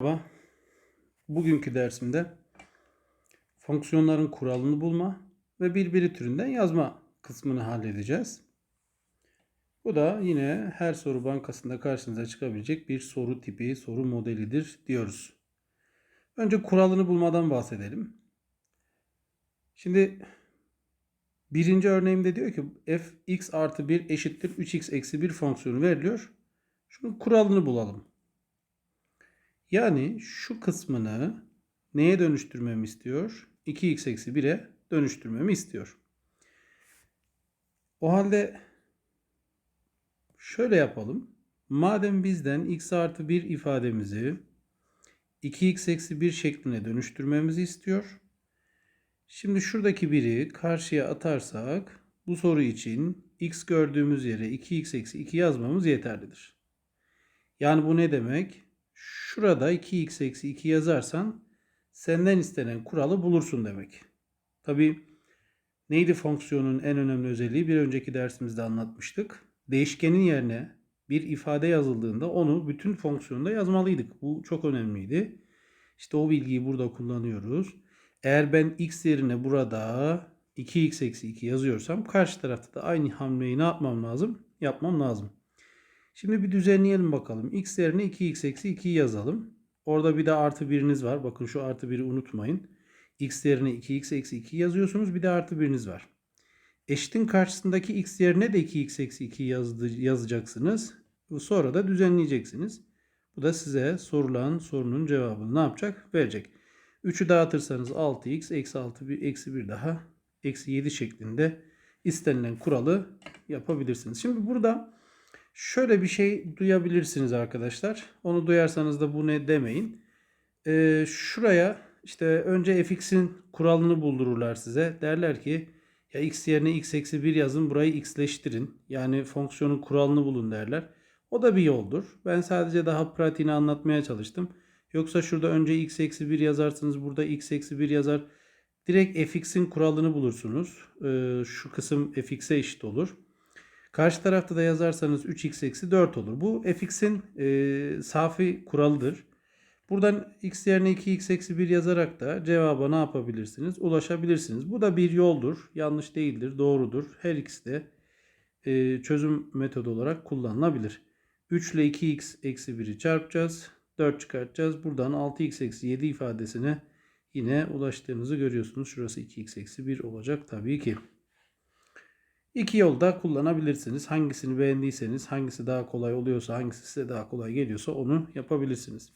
Merhaba. Bugünkü dersimde fonksiyonların kuralını bulma ve birbiri türünden yazma kısmını halledeceğiz. Bu da yine her soru bankasında karşınıza çıkabilecek bir soru tipi, soru modelidir diyoruz. Önce kuralını bulmadan bahsedelim. Şimdi birinci örneğimde diyor ki f x artı 1 eşittir 3x eksi 1 fonksiyonu veriliyor. Şunun kuralını bulalım. Yani şu kısmını neye dönüştürmemi istiyor? 2x eksi 1'e dönüştürmemi istiyor. O halde şöyle yapalım. Madem bizden x artı 1 ifademizi 2x eksi 1 şekline dönüştürmemizi istiyor. Şimdi şuradaki 1'i karşıya atarsak bu soru için x gördüğümüz yere 2x eksi 2 yazmamız yeterlidir. Yani bu ne demek? Şurada 2x eksi 2 yazarsan senden istenen kuralı bulursun demek. Tabi neydi fonksiyonun en önemli özelliği? Bir önceki dersimizde anlatmıştık. Değişkenin yerine bir ifade yazıldığında onu bütün fonksiyonda yazmalıydık. Bu çok önemliydi. İşte o bilgiyi burada kullanıyoruz. Eğer ben x yerine burada 2x eksi 2 yazıyorsam karşı tarafta da aynı hamleyi ne yapmam lazım? Yapmam lazım. Şimdi bir düzenleyelim bakalım. x yerine 2x eksi 2 yazalım. Orada bir de artı 1'iniz var. Bakın şu artı 1'i unutmayın. x yerine 2x eksi 2 yazıyorsunuz. Bir de artı 1'iniz var. Eşitin karşısındaki x yerine de 2x eksi 2 yazdı, yazacaksınız. Sonra da düzenleyeceksiniz. Bu da size sorulan sorunun cevabını ne yapacak? Verecek. 3'ü dağıtırsanız 6x eksi 6 bir eksi 1 daha eksi 7 şeklinde istenilen kuralı yapabilirsiniz. Şimdi burada Şöyle bir şey duyabilirsiniz arkadaşlar. Onu duyarsanız da bu ne demeyin. Ee, şuraya işte önce fx'in kuralını buldururlar size. Derler ki ya x yerine x eksi 1 yazın burayı x'leştirin. Yani fonksiyonun kuralını bulun derler. O da bir yoldur. Ben sadece daha pratiğini anlatmaya çalıştım. Yoksa şurada önce x eksi 1 yazarsınız. Burada x eksi 1 yazar. Direkt fx'in kuralını bulursunuz. Ee, şu kısım fx'e eşit olur. Karşı tarafta da yazarsanız 3x eksi 4 olur. Bu fx'in e, safi kuralıdır. Buradan x yerine 2x eksi 1 yazarak da cevaba ne yapabilirsiniz? Ulaşabilirsiniz. Bu da bir yoldur. Yanlış değildir. Doğrudur. Her ikisi de e, çözüm metodu olarak kullanılabilir. 3 ile 2x eksi 1'i çarpacağız. 4 çıkartacağız. Buradan 6x eksi 7 ifadesine yine ulaştığınızı görüyorsunuz. Şurası 2x eksi 1 olacak tabii ki. İki yolda kullanabilirsiniz. Hangisini beğendiyseniz, hangisi daha kolay oluyorsa, hangisi size daha kolay geliyorsa onu yapabilirsiniz.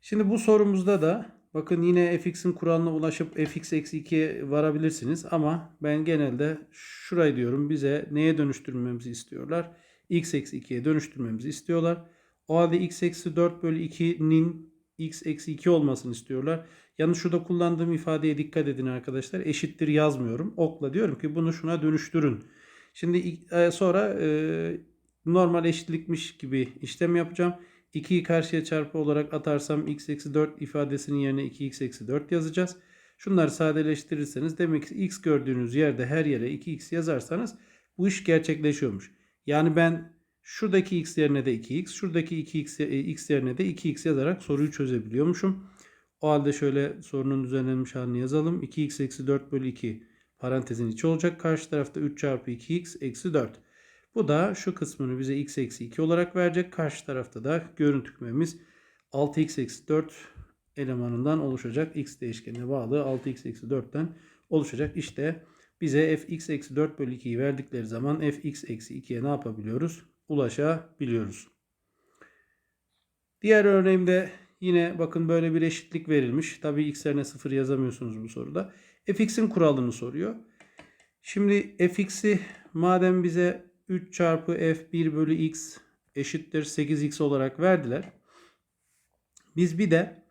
Şimdi bu sorumuzda da bakın yine fx'in kuralına ulaşıp fx eksi 2'ye varabilirsiniz. Ama ben genelde şurayı diyorum bize neye dönüştürmemizi istiyorlar? x eksi 2'ye dönüştürmemizi istiyorlar. O halde x eksi 4 bölü 2'nin x eksi 2 olmasını istiyorlar. Yalnız şurada kullandığım ifadeye dikkat edin arkadaşlar. Eşittir yazmıyorum. Okla diyorum ki bunu şuna dönüştürün. Şimdi e, sonra e, normal eşitlikmiş gibi işlem yapacağım. 2'yi karşıya çarpı olarak atarsam x eksi 4 ifadesinin yerine 2x eksi 4 yazacağız. Şunları sadeleştirirseniz demek ki x gördüğünüz yerde her yere 2x yazarsanız bu iş gerçekleşiyormuş. Yani ben şuradaki x yerine de 2x, şuradaki 2x e, x yerine de 2x yazarak soruyu çözebiliyormuşum. O halde şöyle sorunun düzenlenmiş halini yazalım. 2x eksi 4 bölü 2 parantezin içi olacak. Karşı tarafta 3 çarpı 2x eksi 4. Bu da şu kısmını bize x eksi 2 olarak verecek. Karşı tarafta da görüntü kümemiz 6x eksi 4 elemanından oluşacak. x değişkenine bağlı 6x eksi 4'ten oluşacak. İşte bize fx eksi 4 bölü 2'yi verdikleri zaman fx eksi 2'ye ne yapabiliyoruz? Ulaşabiliyoruz. Diğer örneğimde Yine bakın böyle bir eşitlik verilmiş. Tabii x yerine 0 yazamıyorsunuz bu soruda. fx'in kuralını soruyor. Şimdi fx'i madem bize 3 çarpı f1 bölü x eşittir 8x olarak verdiler. Biz bir de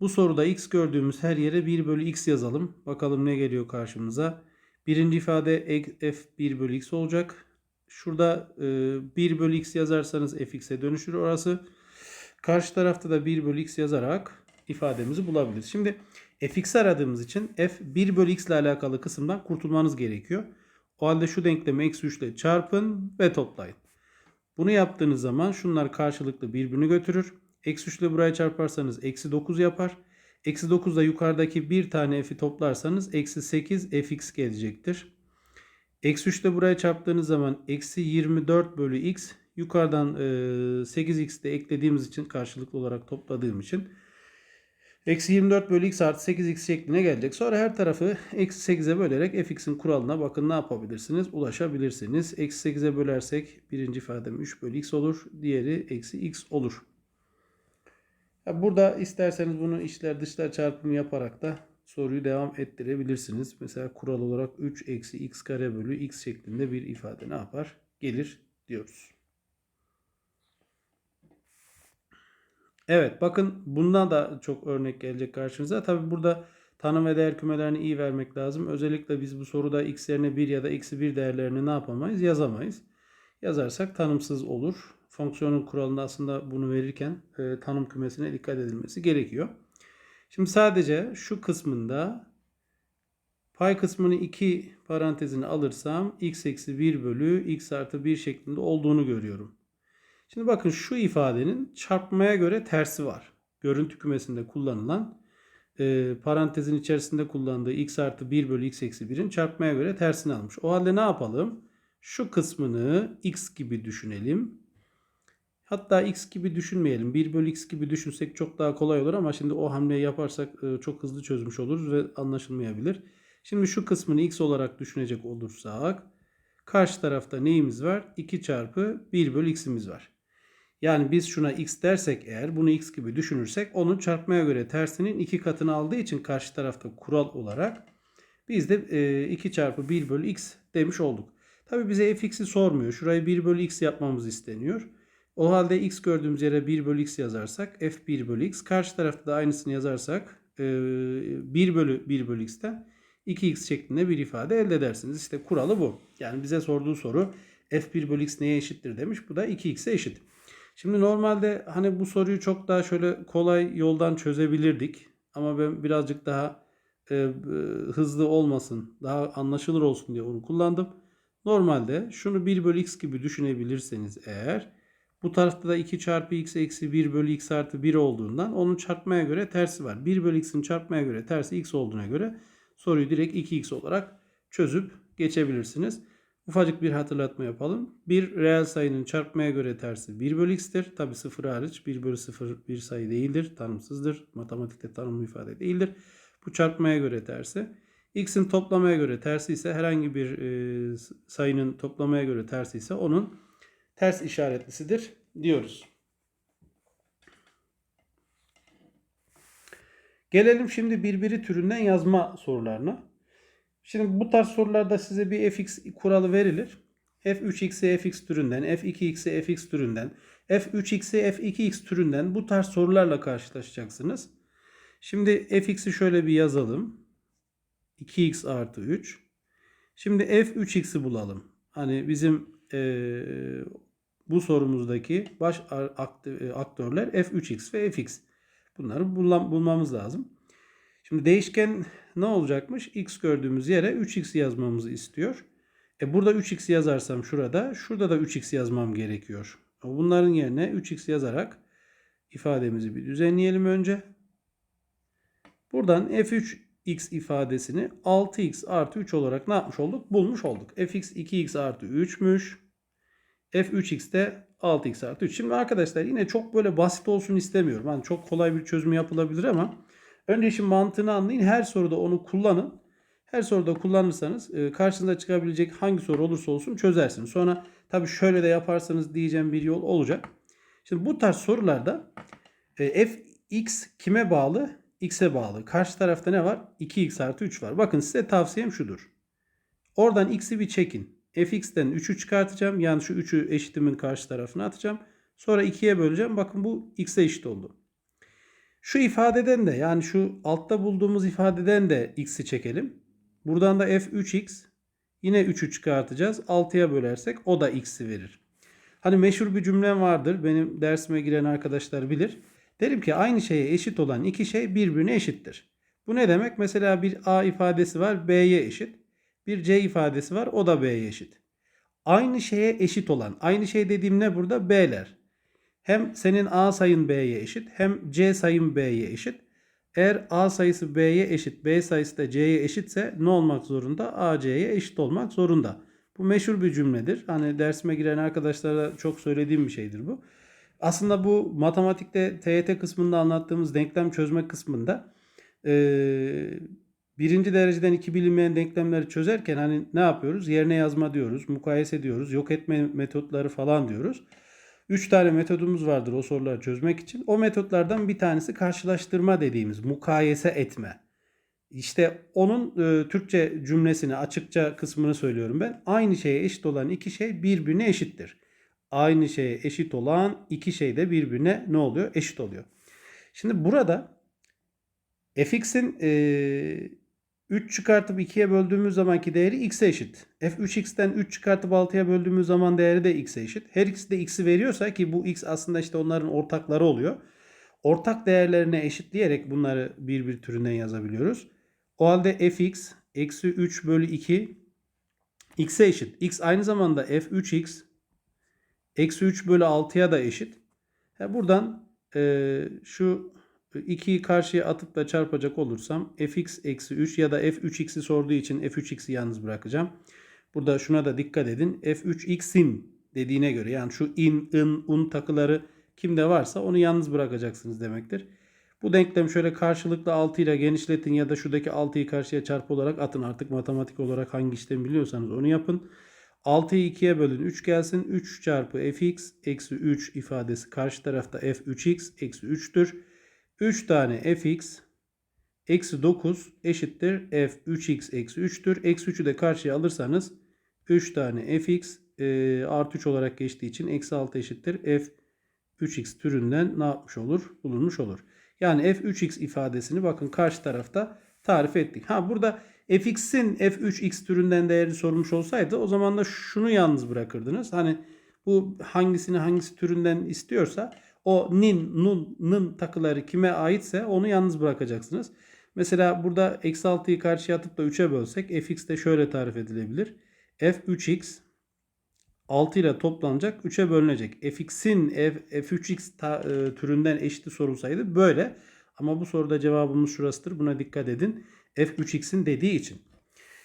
bu soruda x gördüğümüz her yere 1 bölü x yazalım. Bakalım ne geliyor karşımıza. Birinci ifade f1 bölü x olacak. Şurada 1 bölü x yazarsanız fx'e dönüşür orası. Karşı tarafta da 1 bölü x yazarak ifademizi bulabiliriz. Şimdi fx aradığımız için f 1 bölü x ile alakalı kısımdan kurtulmanız gerekiyor. O halde şu denklemi eksi 3 ile çarpın ve toplayın. Bunu yaptığınız zaman şunlar karşılıklı birbirini götürür. Eksi 3 ile buraya çarparsanız eksi 9 yapar. Eksi 9 da yukarıdaki bir tane f'i toplarsanız eksi 8 fx gelecektir. Eksi 3 ile buraya çarptığınız zaman eksi 24 bölü x yukarıdan e, 8x de eklediğimiz için karşılıklı olarak topladığım için eksi 24 bölü x artı 8x şekline gelecek. Sonra her tarafı eksi 8'e bölerek fx'in kuralına bakın ne yapabilirsiniz? Ulaşabilirsiniz. Eksi 8'e bölersek birinci ifadem 3 bölü x olur. Diğeri eksi x olur. Burada isterseniz bunu içler dışlar çarpımı yaparak da soruyu devam ettirebilirsiniz. Mesela kural olarak 3 eksi x kare bölü x şeklinde bir ifade ne yapar? Gelir diyoruz. Evet bakın bundan da çok örnek gelecek karşınıza. Tabi burada tanım ve değer kümelerini iyi vermek lazım. Özellikle biz bu soruda x yerine 1 ya da eksi 1 değerlerini ne yapamayız? Yazamayız. Yazarsak tanımsız olur. Fonksiyonun kuralında aslında bunu verirken e, tanım kümesine dikkat edilmesi gerekiyor. Şimdi sadece şu kısmında pay kısmını 2 parantezine alırsam x eksi 1 bölü x artı 1 şeklinde olduğunu görüyorum. Şimdi bakın şu ifadenin çarpmaya göre tersi var. Görüntü kümesinde kullanılan e, parantezin içerisinde kullandığı x artı 1 bölü x eksi 1'in çarpmaya göre tersini almış. O halde ne yapalım? Şu kısmını x gibi düşünelim. Hatta x gibi düşünmeyelim. 1 bölü x gibi düşünsek çok daha kolay olur ama şimdi o hamleyi yaparsak e, çok hızlı çözmüş oluruz ve anlaşılmayabilir. Şimdi şu kısmını x olarak düşünecek olursak karşı tarafta neyimiz var? 2 çarpı 1 bölü x'imiz var. Yani biz şuna x dersek eğer bunu x gibi düşünürsek onun çarpmaya göre tersinin 2 katını aldığı için karşı tarafta kural olarak biz de 2 çarpı 1 bölü x demiş olduk. Tabi bize fx'i sormuyor. Şurayı 1 bölü x yapmamız isteniyor. O halde x gördüğümüz yere 1 bölü x yazarsak f1 bölü x. Karşı tarafta da aynısını yazarsak 1 bölü 1 bölü x'ten 2x şeklinde bir ifade elde edersiniz. İşte kuralı bu. Yani bize sorduğu soru f1 bölü x neye eşittir demiş. Bu da 2x'e eşit. Şimdi normalde hani bu soruyu çok daha şöyle kolay yoldan çözebilirdik. Ama ben birazcık daha e, hızlı olmasın, daha anlaşılır olsun diye onu kullandım. Normalde şunu 1 bölü x gibi düşünebilirseniz eğer bu tarafta da 2 çarpı x eksi 1 bölü x artı 1 olduğundan onun çarpmaya göre tersi var. 1 bölü x'in çarpmaya göre tersi x olduğuna göre soruyu direkt 2x olarak çözüp geçebilirsiniz. Ufacık bir hatırlatma yapalım. Bir reel sayının çarpmaya göre tersi 1 bölü x'tir. Tabi 0 hariç 1 bölü 0 bir sayı değildir. Tanımsızdır. Matematikte tanımlı ifade değildir. Bu çarpmaya göre tersi. X'in toplamaya göre tersi ise herhangi bir e, sayının toplamaya göre tersi ise onun ters işaretlisidir diyoruz. Gelelim şimdi birbiri türünden yazma sorularına. Şimdi bu tarz sorularda size bir fx kuralı verilir. f3x'e fx türünden, f2x'e fx türünden, f3x'e f2x türünden bu tarz sorularla karşılaşacaksınız. Şimdi fx'i şöyle bir yazalım. 2x artı 3. Şimdi f3x'i bulalım. Hani bizim e, bu sorumuzdaki baş aktörler f3x ve fx. Bunları bulmamız lazım. Şimdi değişken ne olacakmış? x gördüğümüz yere 3x yazmamızı istiyor. E burada 3x yazarsam şurada, şurada da 3x yazmam gerekiyor. Bunların yerine 3x yazarak ifademizi bir düzenleyelim önce. Buradan f3x ifadesini 6x artı 3 olarak ne yapmış olduk? Bulmuş olduk. fx 2x artı 3'müş. f3x de 6x artı 3. Şimdi arkadaşlar yine çok böyle basit olsun istemiyorum. Hani çok kolay bir çözümü yapılabilir ama Önce işin mantığını anlayın. Her soruda onu kullanın. Her soruda kullanırsanız e, karşınıza çıkabilecek hangi soru olursa olsun çözersiniz. Sonra tabii şöyle de yaparsanız diyeceğim bir yol olacak. Şimdi bu tarz sorularda e, fx kime bağlı? X'e bağlı. Karşı tarafta ne var? 2x artı 3 var. Bakın size tavsiyem şudur. Oradan x'i bir çekin. fx'ten 3'ü çıkartacağım. Yani şu 3'ü eşitimin karşı tarafına atacağım. Sonra 2'ye böleceğim. Bakın bu x'e eşit oldu. Şu ifadeden de yani şu altta bulduğumuz ifadeden de x'i çekelim. Buradan da f3x yine 3'ü çıkartacağız. 6'ya bölersek o da x'i verir. Hani meşhur bir cümlem vardır. Benim dersime giren arkadaşlar bilir. Derim ki aynı şeye eşit olan iki şey birbirine eşittir. Bu ne demek? Mesela bir a ifadesi var b'ye eşit. Bir c ifadesi var o da b'ye eşit. Aynı şeye eşit olan. Aynı şey dediğim ne burada? B'ler. Hem senin A sayın B'ye eşit hem C sayın B'ye eşit. Eğer A sayısı B'ye eşit, B sayısı da C'ye eşitse ne olmak zorunda? A C'ye eşit olmak zorunda. Bu meşhur bir cümledir. Hani dersime giren arkadaşlara çok söylediğim bir şeydir bu. Aslında bu matematikte TYT kısmında anlattığımız denklem çözme kısmında eee, birinci dereceden iki bilinmeyen denklemleri çözerken hani ne yapıyoruz? Yerine yazma diyoruz, mukayese diyoruz, yok etme metotları falan diyoruz. Üç tane metodumuz vardır o soruları çözmek için. O metotlardan bir tanesi karşılaştırma dediğimiz mukayese etme. İşte onun e, Türkçe cümlesini açıkça kısmını söylüyorum ben. Aynı şeye eşit olan iki şey birbirine eşittir. Aynı şeye eşit olan iki şey de birbirine ne oluyor? Eşit oluyor. Şimdi burada fx'in e, 3 çıkartıp 2'ye böldüğümüz zamanki değeri x'e eşit. f3x'ten 3 çıkartıp 6'ya böldüğümüz zaman değeri de x'e eşit. Her ikisi de x'i veriyorsa ki bu x aslında işte onların ortakları oluyor. Ortak değerlerine eşitleyerek bunları bir bir türünden yazabiliyoruz. O halde fx eksi 3 bölü 2 x'e eşit. x aynı zamanda f3x eksi 3 bölü 6'ya da eşit. Ha, buradan e, şu 2'yi karşıya atıp da çarpacak olursam fx eksi 3 ya da f3x'i sorduğu için f3x'i yalnız bırakacağım. Burada şuna da dikkat edin. f3x'in dediğine göre yani şu in, ın, un takıları kimde varsa onu yalnız bırakacaksınız demektir. Bu denklem şöyle karşılıklı 6 ile genişletin ya da şuradaki 6'yı karşıya çarpı olarak atın. Artık matematik olarak hangi işlemi biliyorsanız onu yapın. 6'yı 2'ye bölün 3 gelsin. 3 çarpı fx eksi 3 ifadesi karşı tarafta f3x eksi 3'tür. 3 tane fx eksi 9 eşittir f3x eksi 3'tür. Eksi 3'ü de karşıya alırsanız 3 tane fx e, artı 3 olarak geçtiği için eksi 6 eşittir f 3x türünden ne yapmış olur? Bulunmuş olur. Yani f3x ifadesini bakın karşı tarafta tarif ettik. Ha burada fx'in f3x türünden değeri sormuş olsaydı o zaman da şunu yalnız bırakırdınız. Hani bu hangisini hangisi türünden istiyorsa o nin, nun, nın takıları kime aitse onu yalnız bırakacaksınız. Mesela burada eksi 6'yı karşıya atıp da 3'e bölsek fx de şöyle tarif edilebilir. f3x 6 ile toplanacak 3'e bölünecek. fx'in f, f3x ta, e, türünden eşiti sorulsaydı böyle. Ama bu soruda cevabımız şurasıdır. Buna dikkat edin. F3x'in dediği için.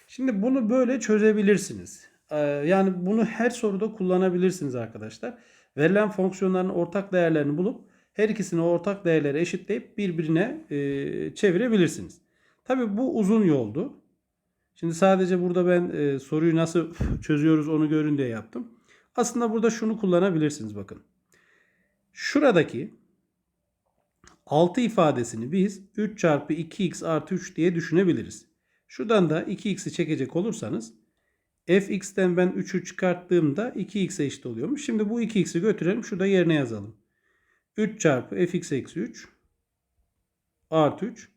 Şimdi bunu böyle çözebilirsiniz. Ee, yani bunu her soruda kullanabilirsiniz arkadaşlar. Verilen fonksiyonların ortak değerlerini bulup her ikisini ortak değerleri eşitleyip birbirine e, çevirebilirsiniz. Tabi bu uzun yoldu. Şimdi sadece burada ben e, soruyu nasıl çözüyoruz onu görün diye yaptım. Aslında burada şunu kullanabilirsiniz bakın. Şuradaki 6 ifadesini biz 3 çarpı 2x artı 3 diye düşünebiliriz. Şuradan da 2x'i çekecek olursanız fx'ten ben 3'ü çıkarttığımda 2x'e eşit oluyormuş. Şimdi bu 2x'i götürelim. Şurada yerine yazalım. 3 çarpı fx eksi 3 artı 3.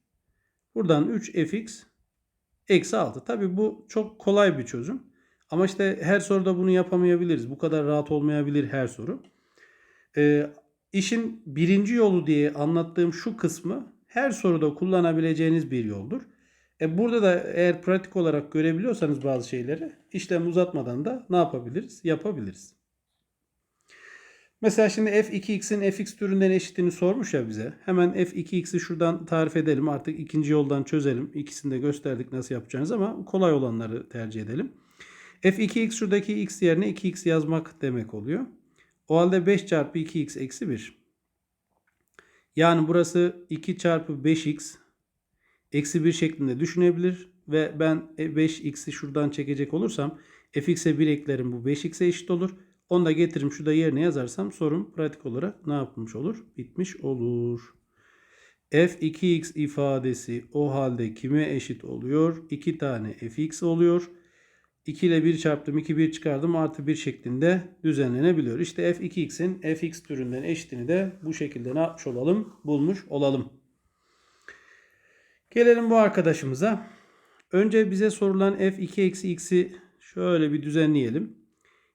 Buradan 3 fx eksi 6. Tabi bu çok kolay bir çözüm. Ama işte her soruda bunu yapamayabiliriz. Bu kadar rahat olmayabilir her soru. Ee, işin birinci yolu diye anlattığım şu kısmı her soruda kullanabileceğiniz bir yoldur. E burada da eğer pratik olarak görebiliyorsanız bazı şeyleri işlem uzatmadan da ne yapabiliriz? Yapabiliriz. Mesela şimdi f2x'in fx türünden eşitini sormuş ya bize. Hemen f2x'i şuradan tarif edelim. Artık ikinci yoldan çözelim. İkisini de gösterdik nasıl yapacağınız ama kolay olanları tercih edelim. f2x şuradaki x yerine 2x yazmak demek oluyor. O halde 5 çarpı 2x eksi 1. Yani burası 2 çarpı 5x eksi 1 şeklinde düşünebilir. Ve ben 5x'i şuradan çekecek olursam fx'e 1 eklerim bu 5x'e eşit olur. Onu da getiririm şurada yerine yazarsam sorum pratik olarak ne yapmış olur? Bitmiş olur. f2x ifadesi o halde kime eşit oluyor? 2 tane fx oluyor. 2 ile 1 çarptım 2 1 çıkardım artı 1 şeklinde düzenlenebiliyor. İşte f2x'in fx türünden eşitini de bu şekilde ne yapmış olalım? Bulmuş olalım. Gelelim bu arkadaşımıza. Önce bize sorulan f2 eksi x'i şöyle bir düzenleyelim.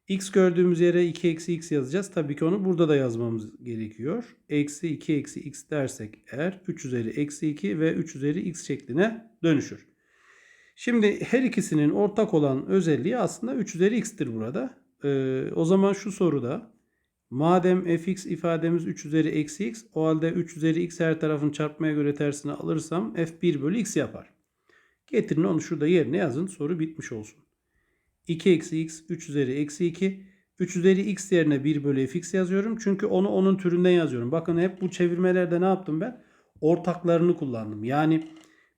x gördüğümüz yere 2 eksi x yazacağız. Tabii ki onu burada da yazmamız gerekiyor. Eksi 2 eksi x dersek eğer 3 üzeri eksi 2 ve 3 üzeri x şekline dönüşür. Şimdi her ikisinin ortak olan özelliği aslında 3 üzeri x'tir burada. Ee, o zaman şu soruda Madem fx ifademiz 3 üzeri eksi x o halde 3 üzeri x her tarafın çarpmaya göre tersini alırsam f1 bölü x yapar. Getirin onu şurada yerine yazın soru bitmiş olsun. 2 eksi x 3 üzeri eksi 2. 3 üzeri x yerine 1 bölü fx yazıyorum. Çünkü onu onun türünden yazıyorum. Bakın hep bu çevirmelerde ne yaptım ben? Ortaklarını kullandım. Yani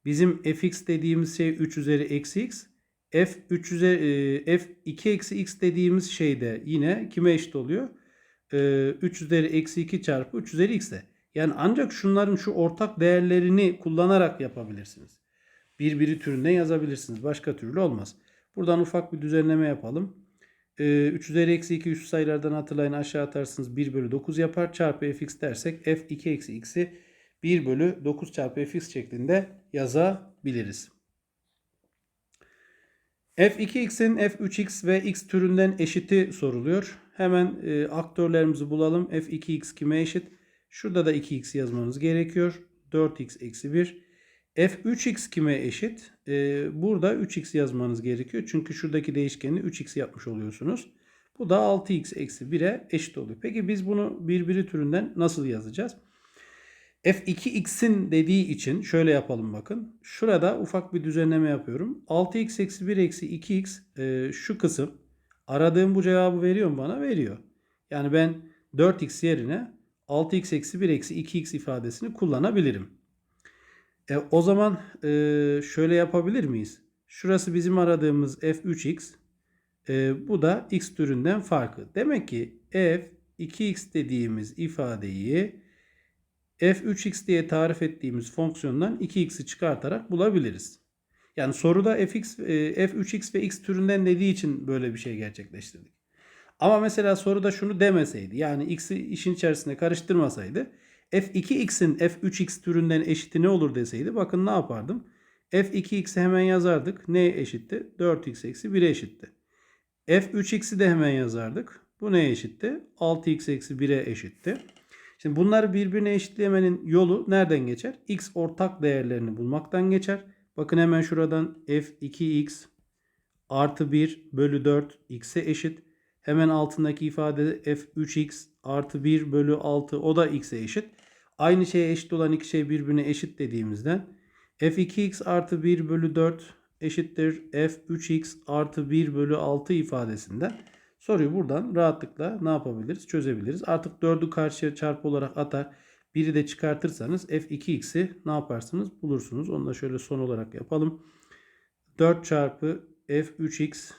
bizim fx dediğimiz şey 3 üzeri eksi x. f 3 üzeri e, f 2 eksi x dediğimiz şey de yine kime eşit oluyor? E, 3 üzeri eksi 2 çarpı 3 üzeri x de. Yani ancak şunların şu ortak değerlerini kullanarak yapabilirsiniz. Birbiri türünden yazabilirsiniz. Başka türlü olmaz. Buradan ufak bir düzenleme yapalım. Ee, 3 üzeri eksi 2 üst sayılardan hatırlayın aşağı atarsınız 1 bölü 9 yapar. Çarpı fx dersek f 2 eksi x'i 1 bölü 9 çarpı fx şeklinde yazabiliriz. f2x'in f3x ve x türünden eşiti soruluyor. Hemen e, aktörlerimizi bulalım. f2x kime eşit? Şurada da 2x yazmanız gerekiyor. 4x eksi 1. f3x kime eşit? Ee, burada 3x yazmanız gerekiyor. Çünkü şuradaki değişkeni 3x yapmış oluyorsunuz. Bu da 6x eksi 1'e eşit oluyor. Peki biz bunu birbiri türünden nasıl yazacağız? F2x'in dediği için şöyle yapalım bakın. Şurada ufak bir düzenleme yapıyorum. 6x eksi 1 eksi 2x e, şu kısım aradığım bu cevabı veriyor mu bana? Veriyor. Yani ben 4x yerine 6x eksi 1 eksi 2x ifadesini kullanabilirim. E, o zaman e, şöyle yapabilir miyiz? Şurası bizim aradığımız f3x. E, bu da x türünden farkı. Demek ki f 2x dediğimiz ifadeyi f3x diye tarif ettiğimiz fonksiyondan 2x'i çıkartarak bulabiliriz. Yani soruda fx, e, f3x ve x türünden dediği için böyle bir şey gerçekleştirdik. Ama mesela soruda şunu demeseydi yani x'i işin içerisine karıştırmasaydı f2x'in f3x türünden eşiti ne olur deseydi bakın ne yapardım? f2x'i hemen yazardık. Neye eşitti? 4x eksi 1'e eşitti. f3x'i de hemen yazardık. Bu neye eşitti? 6x eksi 1'e eşitti. Şimdi bunları birbirine eşitlemenin yolu nereden geçer? x ortak değerlerini bulmaktan geçer. Bakın hemen şuradan f2x artı 1 bölü 4 x'e eşit. Hemen altındaki ifade f3x artı 1 bölü 6 o da x'e eşit. Aynı şeye eşit olan iki şey birbirine eşit dediğimizden f2x artı 1 bölü 4 eşittir f3x artı 1 bölü 6 ifadesinden soruyu buradan rahatlıkla ne yapabiliriz? Çözebiliriz. Artık 4'ü karşıya çarpı olarak atar. 1'i de çıkartırsanız f2x'i ne yaparsınız? Bulursunuz. Onu da şöyle son olarak yapalım. 4 çarpı f3x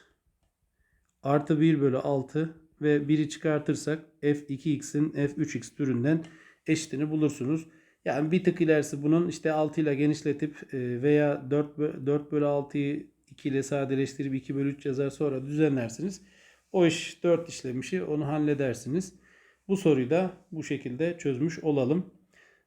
artı 1 bölü 6 ve 1'i çıkartırsak f2x'in f3x türünden eşitini bulursunuz. Yani bir tık ilerisi bunun işte 6 ile genişletip e, veya 4, 4 bölü 6'yı 2 ile sadeleştirip 2 bölü 3 yazar sonra düzenlersiniz. O iş 4 işlemişi onu halledersiniz. Bu soruyu da bu şekilde çözmüş olalım.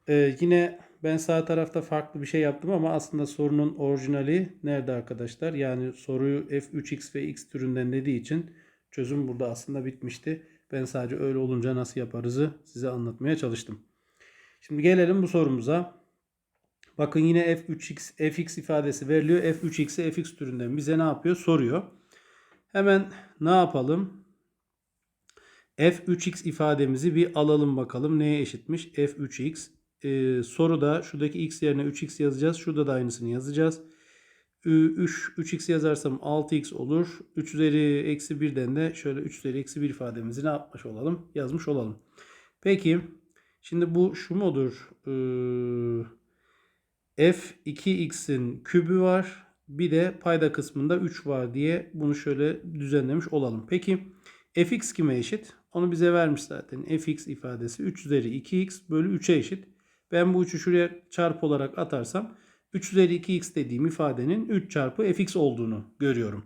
Ee, yine ben sağ tarafta farklı bir şey yaptım ama aslında sorunun orijinali nerede arkadaşlar? Yani soruyu f3x ve x türünden dediği için çözüm burada aslında bitmişti. Ben sadece öyle olunca nasıl yaparızı size anlatmaya çalıştım. Şimdi gelelim bu sorumuza. Bakın yine f3x fx ifadesi veriliyor. f3x'i fx türünden bize ne yapıyor? Soruyor. Hemen ne yapalım? f3x ifademizi bir alalım bakalım. Neye eşitmiş? f3x. Ee, soruda şuradaki x yerine 3x yazacağız. Şurada da aynısını yazacağız. 3, 3x yazarsam 6x olur. 3 üzeri eksi 1'den de şöyle 3 üzeri eksi 1 ifademizi ne yapmış olalım? Yazmış olalım. Peki şimdi bu şu mudur? Ee, f2x'in kübü var. Bir de payda kısmında 3 var diye bunu şöyle düzenlemiş olalım. Peki fx kime eşit? Onu bize vermiş zaten. fx ifadesi 3 üzeri 2x bölü 3'e eşit. Ben bu 3'ü şuraya çarpı olarak atarsam 3 üzeri 2x dediğim ifadenin 3 çarpı fx olduğunu görüyorum.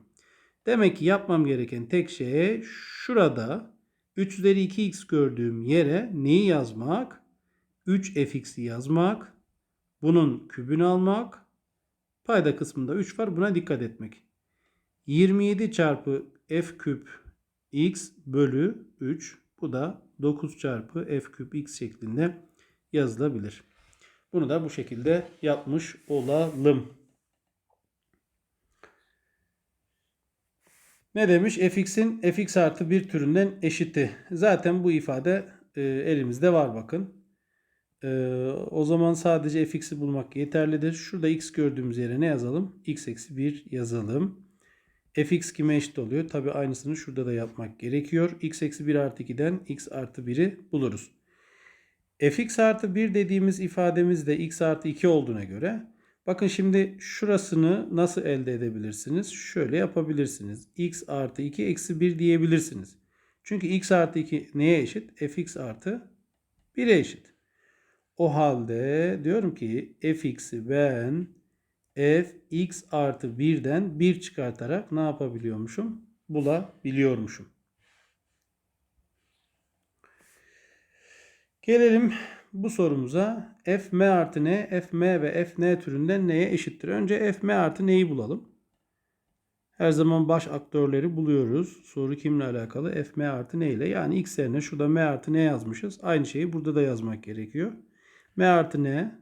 Demek ki yapmam gereken tek şey şurada 3 üzeri 2x gördüğüm yere neyi yazmak? 3 fx'i yazmak. Bunun kübünü almak. Payda kısmında 3 var. Buna dikkat etmek. 27 çarpı f küp x bölü 3. Bu da 9 çarpı f küp x şeklinde yazılabilir. Bunu da bu şekilde yapmış olalım. Ne demiş? fx'in fx artı 1 türünden eşiti. Zaten bu ifade e, elimizde var bakın. E, o zaman sadece fx'i bulmak yeterlidir. Şurada x gördüğümüz yere ne yazalım? x eksi 1 yazalım. fx kime eşit oluyor? Tabi aynısını şurada da yapmak gerekiyor. x eksi 1 artı 2'den x artı 1'i buluruz. fx artı 1 dediğimiz ifademiz de x artı 2 olduğuna göre bakın şimdi şurasını nasıl elde edebilirsiniz? Şöyle yapabilirsiniz. x artı 2 eksi 1 diyebilirsiniz. Çünkü x artı 2 neye eşit? fx artı 1'e eşit. O halde diyorum ki fx'i ben fx artı 1'den 1 çıkartarak ne yapabiliyormuşum? Bulabiliyormuşum. Gelelim bu sorumuza. fm artı n, fm ve fn türünden neye eşittir? Önce fm artı neyi bulalım? Her zaman baş aktörleri buluyoruz. Soru kimle alakalı? fm artı ne ile? Yani x yerine şurada m artı ne yazmışız. Aynı şeyi burada da yazmak gerekiyor. M artı n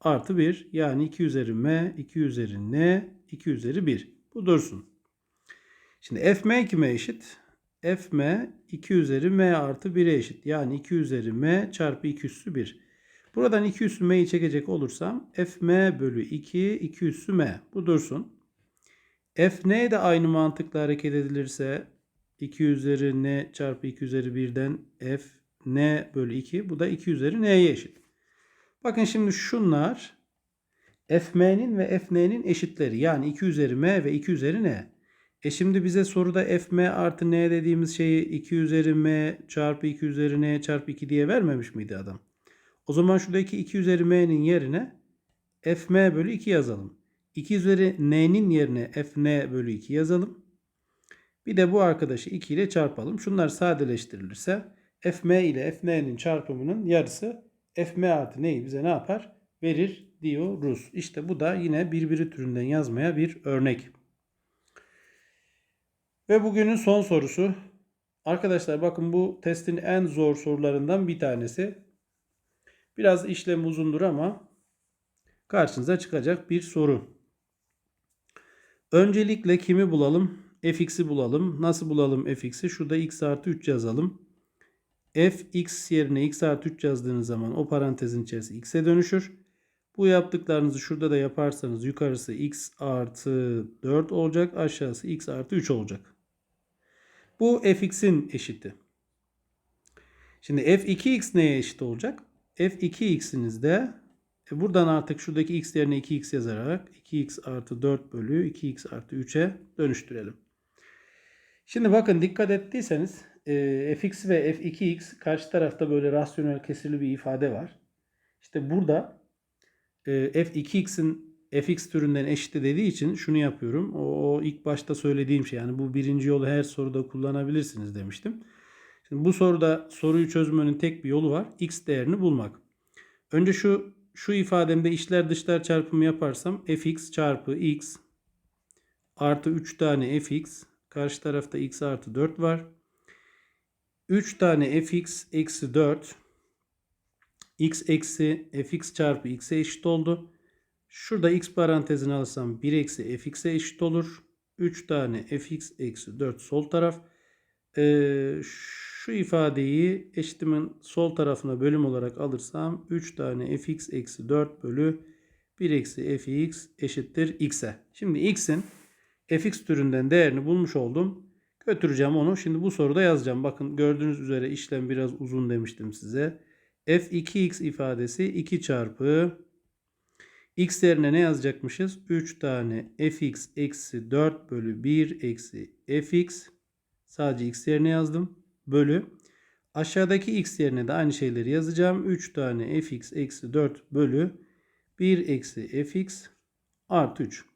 artı 1 yani 2 üzeri m, 2 üzeri n, 2 üzeri 1. Bu dursun. Şimdi fm kime eşit? fm 2 üzeri m artı 1'e eşit. Yani 2 üzeri m çarpı 2 üssü 1. Buradan 2 üssü m'yi çekecek olursam fm bölü 2 2 üssü m. Bu dursun. fn de aynı mantıkla hareket edilirse 2 üzeri n çarpı 2 üzeri 1'den f n bölü 2. Bu da 2 üzeri n'ye eşit. Bakın şimdi şunlar fm'nin ve fn'nin eşitleri. Yani 2 üzeri m ve 2 üzeri n. E şimdi bize soruda fm artı n dediğimiz şeyi 2 üzeri m çarpı 2 üzeri n çarpı 2 diye vermemiş miydi adam? O zaman şuradaki 2 üzeri m'nin yerine fm bölü 2 yazalım. 2 üzeri n'nin yerine fn bölü 2 yazalım. Bir de bu arkadaşı 2 ile çarpalım. Şunlar sadeleştirilirse fm ile fn'nin çarpımının yarısı fm artı neyi bize ne yapar? Verir diyoruz. İşte bu da yine birbiri türünden yazmaya bir örnek. Ve bugünün son sorusu. Arkadaşlar bakın bu testin en zor sorularından bir tanesi. Biraz işlem uzundur ama karşınıza çıkacak bir soru. Öncelikle kimi bulalım? fx'i bulalım. Nasıl bulalım fx'i? Şurada x artı 3 yazalım. Fx yerine x artı 3 yazdığınız zaman o parantezin içerisi x'e dönüşür. Bu yaptıklarınızı şurada da yaparsanız yukarısı x artı 4 olacak. Aşağısı x artı 3 olacak. Bu fx'in eşiti. Şimdi f2x neye eşit olacak? f2x'iniz de e buradan artık şuradaki x yerine 2x yazarak 2x artı 4 bölü 2x artı 3'e dönüştürelim. Şimdi bakın dikkat ettiyseniz e, fx ve f2x karşı tarafta böyle rasyonel kesirli bir ifade var. İşte burada e, f2x'in fx türünden eşiti dediği için şunu yapıyorum. O, o ilk başta söylediğim şey yani bu birinci yolu her soruda kullanabilirsiniz demiştim. Şimdi bu soruda soruyu çözmenin tek bir yolu var. x değerini bulmak. Önce şu şu ifademde içler dışlar çarpımı yaparsam fx çarpı x artı 3 tane fx karşı tarafta x artı 4 var. 3 tane fx eksi 4 x eksi fx çarpı x'e eşit oldu. Şurada x parantezini alırsam 1 eksi fx'e eşit olur. 3 tane fx eksi 4 sol taraf. Ee, şu ifadeyi eşitimin sol tarafına bölüm olarak alırsam 3 tane fx eksi 4 bölü 1 eksi fx eşittir x'e. Şimdi x'in fx türünden değerini bulmuş oldum. Götüreceğim onu. Şimdi bu soruda yazacağım. Bakın gördüğünüz üzere işlem biraz uzun demiştim size. f2x ifadesi 2 çarpı x yerine ne yazacakmışız? 3 tane fx eksi 4 bölü 1 eksi fx. Sadece x yerine yazdım. Bölü. Aşağıdaki x yerine de aynı şeyleri yazacağım. 3 tane fx eksi 4 bölü 1 eksi fx artı 3.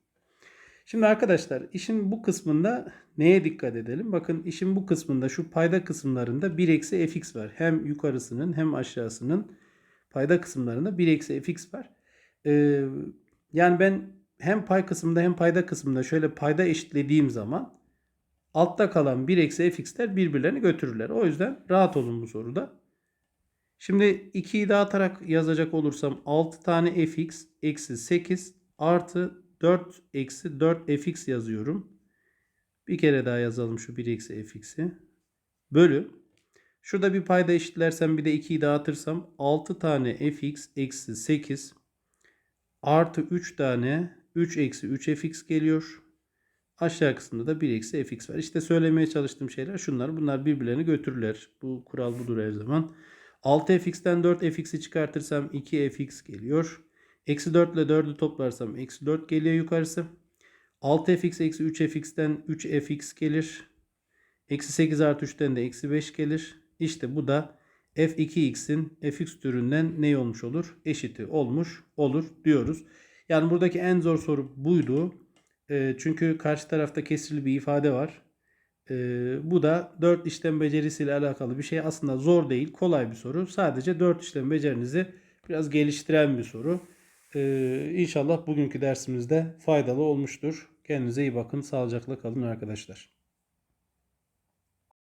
Şimdi arkadaşlar işin bu kısmında neye dikkat edelim? Bakın işin bu kısmında şu payda kısımlarında 1 eksi fx var. Hem yukarısının hem aşağısının payda kısımlarında 1 eksi fx var. Ee, yani ben hem pay kısmında hem payda kısmında şöyle payda eşitlediğim zaman altta kalan 1 eksi fx'ler birbirlerini götürürler. O yüzden rahat olun bu soruda. Şimdi 2'yi dağıtarak yazacak olursam 6 tane fx eksi 8 artı 4 eksi 4 fx yazıyorum. Bir kere daha yazalım şu 1 eksi fx'i. Bölü. Şurada bir payda eşitlersem bir de 2'yi dağıtırsam 6 tane fx eksi 8 artı 3 tane 3 eksi 3 fx geliyor. Aşağı kısımda da 1 eksi fx var. İşte söylemeye çalıştığım şeyler şunlar. Bunlar birbirlerini götürürler. Bu kural budur her zaman. 6fx'ten 4fx'i çıkartırsam 2fx geliyor. Eksi 4 ile 4'ü toplarsam eksi 4 geliyor yukarısı. 6fx eksi 3fx'ten 3fx gelir. Eksi 8 artı 3'ten de eksi 5 gelir. İşte bu da f2x'in fx türünden ne olmuş olur? Eşiti olmuş olur diyoruz. Yani buradaki en zor soru buydu. E, çünkü karşı tarafta kesirli bir ifade var. E, bu da 4 işlem becerisiyle alakalı bir şey. Aslında zor değil, kolay bir soru. Sadece 4 işlem becerinizi biraz geliştiren bir soru. E, inşallah bugünkü dersimizde faydalı olmuştur. Kendinize iyi bakın, sağlıcakla kalın arkadaşlar.